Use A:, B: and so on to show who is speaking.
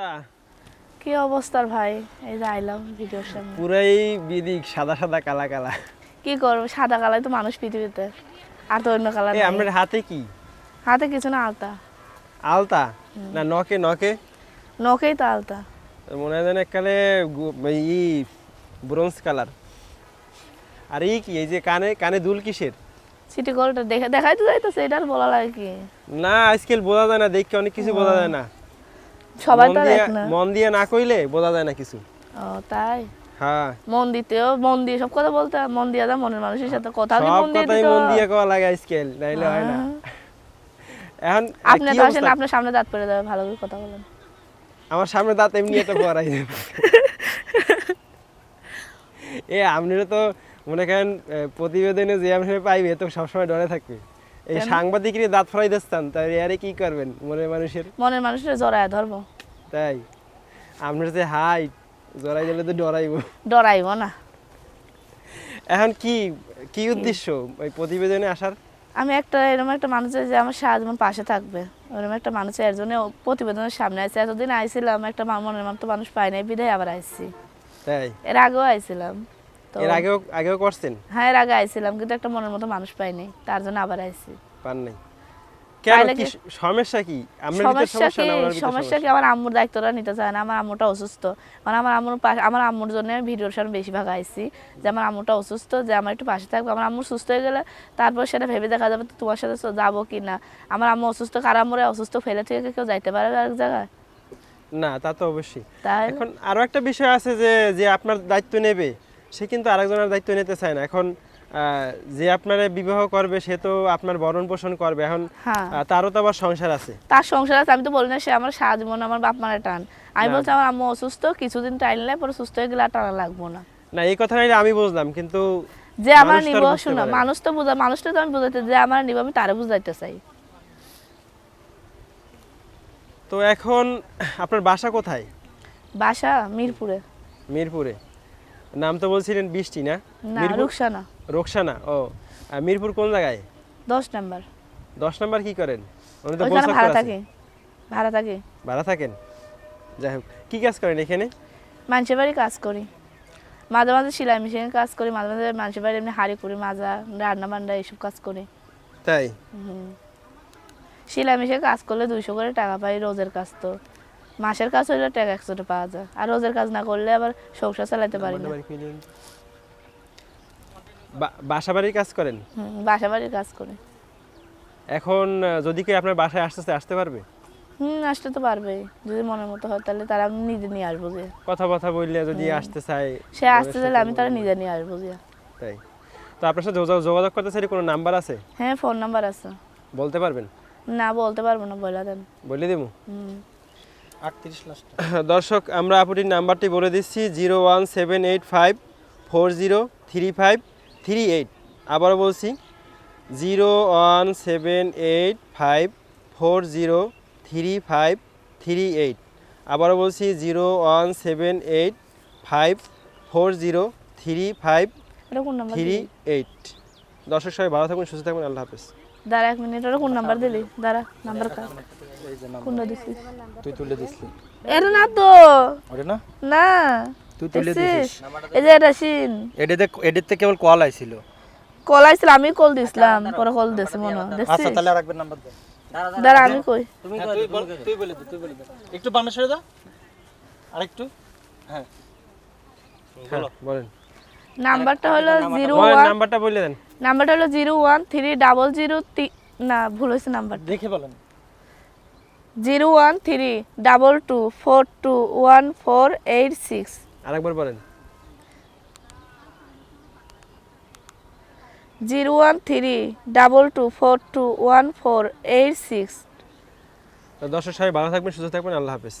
A: অবস্থা?
B: কি অবস্থার ভাই? এই যে আইলাম ভিডিওর সামনে।
A: পুরাই বিদিক সাদা সাদা কালা কালা।
B: কি করব? সাদা কালাই তো মানুষ পৃথিবীতে। আর তো অন্য কালার
A: এই আপনার হাতে কি?
B: হাতে কিছু না আলতা।
A: আলতা? না নকে নকে
B: নখেই তো আলতা।
A: মনে হয় যেন এককালে গু- ই ব্রোঞ্জ কালার। আর এই কি? এই যে কানে কানে দুল কিসের?
B: সিটি গোল্ডটা দেখে দেখাই তো যাইতেছে এটা বলা লাগে কি?
A: না আজকাল বোঝা যায় না দেখে অনেক কিছু বোঝা যায় না।
B: সবাই তো দেখ না।
A: মন দিয়ে না কইলে বোঝা যায় না কিছু।
B: ও তাই?
A: হ্যাঁ।
B: মন দিতেও মন দিয়ে সব কথা বলতে মন দিয়ে যা মনের মানুষের সাথে কথা মন দিয়ে দিতে
A: মন দিয়ে কওয়া লাগে নাইলে হয় না। এখন
B: আপনি তো আসেন আপনার সামনে দাঁত পড়ে যাবে ভালো করে কথা বলেন।
A: আমার সামনে দাঁত এমনি তো পড়াই এ আপনারা তো মনে করেন প্রতিবেদনে যে আপনি পাইবে তো সবসময় ডরে থাকবে। এই? সাংবাদিকরে দাঁত দিচ্ছেন তাই আরে কি করবেন মনের মানুষের?
B: মনের মানুষের জড়ায় ধরবো।
A: তাই? আপনার যে হাইট জড়াই দিলে তো ডরাইব।
B: ডরাইব না।
A: এখন কি কি উদ্দেশ্য ওই প্রতিবেদনে আসার?
B: আমি একটা এরকম একটা মানুষের যে আমার সারা জীবন পাশে থাকবে। ওরকম একটা মানুষ এর জন্য প্রতিবেদনের সামনে আসছে এতদিন আইছিলাম একটা মনের মতো মানুষ পাই নাই বিদায় আবার আইছি।
A: তাই?
B: এর আগেও আইছিলাম।
A: এর আগেও আগেও করছেন?
B: হ্যাঁ এর আগে আইছিলাম কিন্তু একটা মনের মতো মানুষ পাইনি তার জন্য আবার আইছি।
A: পান নাই। কেন? কি সমস্যা কি? ভিতর
B: সমস্যা
A: সমস্যা
B: কি?
A: না
B: সমস্যা কি? আমার আম্মুর দায়িত্বটা নিতে চায় না আমার আম্মুটা অসুস্থ। মানে আমার আম্মুর আমার আম্মুর জন্য আমি ভিডিওর সামনে বেশিরভাগ আইছি যে আমার আম্মুটা অসুস্থ যে আমার একটু পাশে থাকবে। আমার আম্মুর সুস্থ হয়ে গেলে তারপর সেটা ভেবে দেখা যাবে তো তোমার সাথে যাব কি না। আমার আম্মু অসুস্থ কার আম্মুরে অসুস্থ ফেলে থেকে কেউ যাইতে পারবে এক জায়গায়?
A: না তা তো অবশ্যই। এখন আরও একটা বিষয় আছে যে যে আপনার দায়িত্ব নেবে। সে কিন্তু আরেকজনের দায়িত্ব নিতে চায় না। এখন যে আপনার বিবাহ করবে সে তো আপনার ভরণ পোষণ করবে। এখন
B: হ্যাঁ।
A: তারও তো আবার সংসার আছে।
B: তার সংসার আছে আমি তো বলি না সে আমার সারা জীবন আমার বাপ মারা টান। আমি বলছি আমার আম্মু অসুস্থ কিছুদিন টাইনলে পরে সুস্থ হয়ে গেলে আর টানা লাগবো না।
A: না এই কথা আমি বুঝলাম কিন্তু
B: যে আমার
A: মানুষ
B: নিব
A: বুঝতে
B: শোনো মানুষ তো বুঝা মানুষটা তো আমি বুঝাইতে যে আমার নিব আমি তারে বুঝাইতে চাই।
A: তো এখন আপনার বাসা কোথায়?
B: বাসা মিরপুরে।
A: মিরপুরে। নাম তো বলছিলেন বৃষ্টি না?
B: না রুকসানা।
A: রোকসানা ও। মিরপুর কোন জায়গায়?
B: দশ নাম্বার।
A: দশ নাম্বার কি করেন? উনি তো
B: ওইখানে ভাড়া। থাকি। ভাড়া থাকি।
A: ভাড়া থাকেন? যাই হোক কি কাজ করেন এখানে?
B: মানুষের বাড়ি কাজ করি। মাঝে মাঝে সেলাই মেশিনে কাজ করি মাঝে মাঝে মানুষের বাড়ি এমনি হাড়ি করি মাজা রান্না বান্না এইসব কাজ করি।
A: তাই?
B: হুম। সেলাই মেশিনে কাজ করলে দুইশো করে টাকা পাই রোজের কাজ তো। মাসের কাজ হইলে টাকা একশোটা পাওয়া যায়। আর রোজের কাজ না করলে আবার সংসার চালাতে পারি না।
A: বা- বাসা বাড়ির কাজ করেন?
B: হুম, বাসা বাড়ির কাজ করি।
A: এখন যদি কেউ আপনার বাসায় আসতে আসতে পারবে?
B: হুম আসতে তো পারবে। যদি মনের মতো হয় তাহলে তারা আমি নিজে নিয়ে আসব যে।
A: কথা কথা বললে যদি আসতে চায়
B: সে আসতে চাইলে আমি তারা নিজে নিয়ে আসব যে।
A: তাই। তো আপনার সাথে যোগাযোগ করতে চাইলে কোনো নাম্বার আছে?
B: হ্যাঁ ফোন নাম্বার আছে।
A: বলতে পারবেন?
B: না বলতে পারব না বলে দেন।
A: বলে দেবো
B: হুম।
A: দর্শক আমরা আপুটির নাম্বারটি বলে দিচ্ছি zero one seven eight five four zero three five three eight. আবারও বলছি zero one seven eight five four zero three five three eight. আবারও বলছি zero one seven eight five four zero three five
B: এটা কোন number
A: three eight. দর্শক সবাই ভালো থাকবেন সুস্থ থাকবেন আল্লাহ হাফেজ।
B: দাঁড়া এক মিনিট ওটা কোন নাম্বার দিলি? দাঁড়া নাম্বার
C: নাম
B: কোনটা দিছিস?
C: তুই তুলে
B: এটা না তো।
C: ওটা না?
B: না।
C: তুই তুলে দিছিস?
B: এই যে এটা সিন।
C: এডিতে এডিতে কেবল কল আইছিল।
B: কল আইছিল আমি কল দিছিলাম। পরে কল দিছি মনে হয়।
C: আচ্ছা তাহলে রাখবেন নাম্বার দে।
B: দাঁড়া আমি কই?
C: হ্যাঁ, তুই বল তুই বলে দে তুই বলে দে। একটু বামে সরে দাও আরেকটু। হ্যাঁ।
A: হ্যাঁ বলেন।
B: নাম্বারটা হলো জিরো ওয়ান।
A: নাম্বারটা বলে দেন।
B: নাম্বারটা হলো zero one three double zero না ভুল হয়েছে নাম্বার
C: দেখে বলেন।
B: Zero one three double two four two one four eight six.
A: আরেকবার বলেন।
B: Zero one three double two four two one four eight six.
A: দর্শক সবাই ভালো থাকবেন সুস্থ থাকবেন আল্লাহ হাফেজ।